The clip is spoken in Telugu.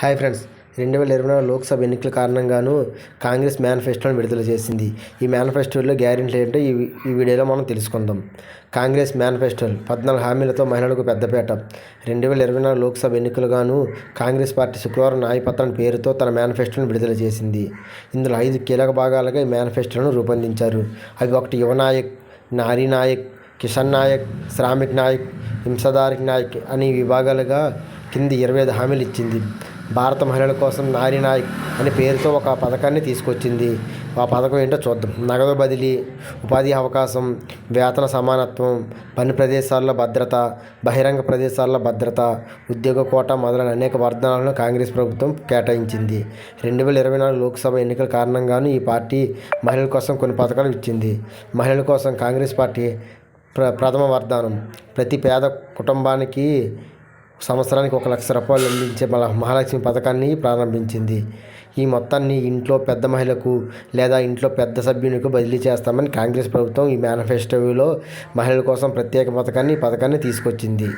Hi friends. రెండు వేల ఇరవై నాలుగు లోక్సభ ఎన్నికల కారణంగాను కాంగ్రెస్ మేనిఫెస్టోను విడుదల చేసింది. ఈ మేనిఫెస్టోలో గ్యారెంటీ ఏంటో ఈ ఈ వీడియోలో మనం తెలుసుకుందాం. కాంగ్రెస్ మేనిఫెస్టోలు పద్నాలుగు హామీలతో మహిళలకు పెద్దపేట. రెండు వేల ఇరవై నాలుగు లోక్సభ ఎన్నికలుగాను కాంగ్రెస్ పార్టీ శుక్రవారం నాయపత్రం పేరుతో తన మేనిఫెస్టోను విడుదల చేసింది. ఇందులో ఐదు కీలక భాగాలుగా ఈ మేనిఫెస్టోను రూపొందించారు. అవి ఒకటి యువనాయక్ నారీ నాయక్ కిషన్ నాయక్ శ్రామిక్ నాయక్ హింసదారిక్ నాయక్ అనే విభాగాలుగా కింది ఇరవై ఐదు హామీలు ఇచ్చింది. భారత మహిళల కోసం నారీ నాయక్ అనే పేరుతో ఒక పథకాన్ని తీసుకొచ్చింది. ఆ పథకం ఏంటో చూద్దాం. నగదు బదిలీ ఉపాధి అవకాశం వేతన సమానత్వం పని ప్రదేశాల్లో భద్రత బహిరంగ ప్రదేశాల్లో భద్రత ఉద్యోగ కోట మొదలైన అనేక వర్ధనాలను కాంగ్రెస్ ప్రభుత్వం కేటాయించింది. రెండు వేల ఇరవై నాలుగు లోక్సభ ఎన్నికల కారణంగాను ఈ పార్టీ మహిళల కోసం కొన్ని పథకాలు ఇచ్చింది. మహిళల కోసం కాంగ్రెస్ పార్టీ ప్ర ప్రథమ వరదానం ప్రతి పేద కుటుంబానికి సంవత్సరానికి ఒక లక్ష రూపాయలు అందించే మన మహాలక్ష్మి పథకాన్ని ప్రారంభించింది. ఈ మొత్తాన్ని ఇంట్లో పెద్ద మహిళకు లేదా ఇంట్లో పెద్ద సభ్యునికి బదిలీ చేస్తామని కాంగ్రెస్ ప్రభుత్వం ఈ మేనిఫెస్టోలో మహిళల కోసం ప్రత్యేక పథకాన్ని పథకాన్ని తీసుకొచ్చింది.